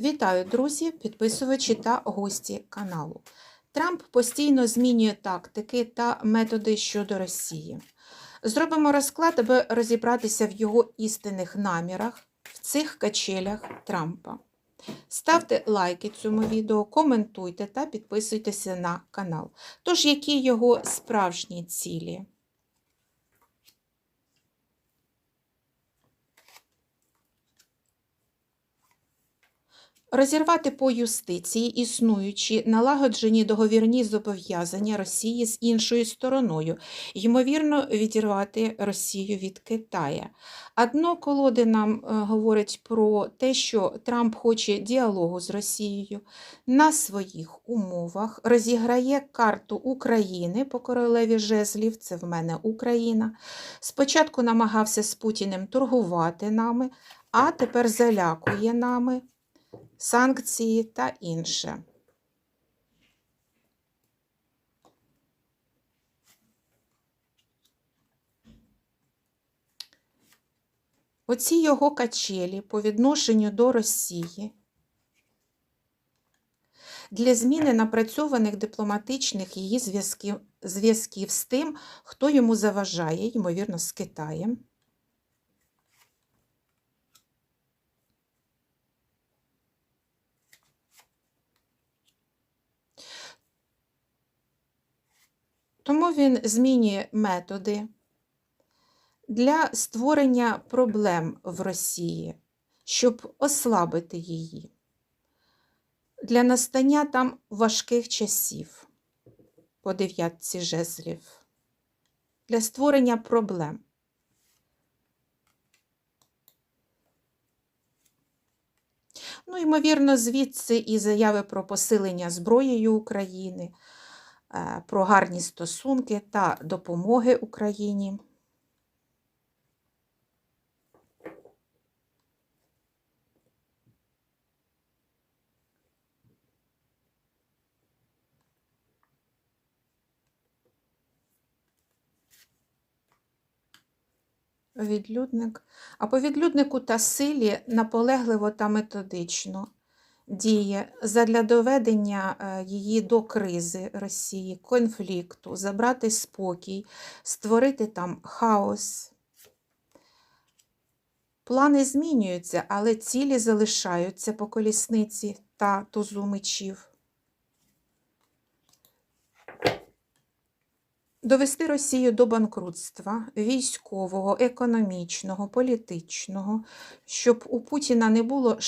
Вітаю, друзі, підписувачі та гості каналу. Трамп постійно змінює тактики та методи щодо Росії. Зробимо розклад, аби розібратися в його істинних намірах в цих качелях Трампа. Ставте лайки цьому відео, коментуйте та підписуйтеся на канал. Тож, які його справжні цілі? Розірвати по юстиції існуючі налагоджені договірні зобов'язання Росії з іншою стороною, ймовірно, відірвати Росію від Китая. Одно колоди нам е, говорить про те, що Трамп хоче діалогу з Росією на своїх умовах, розіграє карту України по королеві жезлів, це в мене Україна. Спочатку намагався з Путіним торгувати нами, а тепер залякує нами санкції та інше. Оці його качелі по відношенню до Росії для зміни напрацьованих дипломатичних її зв'язків, зв'язків з тим, хто йому заважає, ймовірно, з Китаєм. Тому він змінює методи для створення проблем в Росії, щоб ослабити її, для настання там важких часів по дев'ятці жезлів, для створення проблем. Ну, ймовірно, звідси і заяви про посилення зброєю України про гарні стосунки та допомоги Україні. Відлюдник. А по відлюднику та силі наполегливо та методично діє задля доведення е, її до кризи Росії, конфлікту, забрати спокій, створити там хаос. Плани змінюються, але цілі залишаються по колісниці та тузу мечів. Довести Росію до банкрутства військового, економічного, політичного, щоб у Путіна не було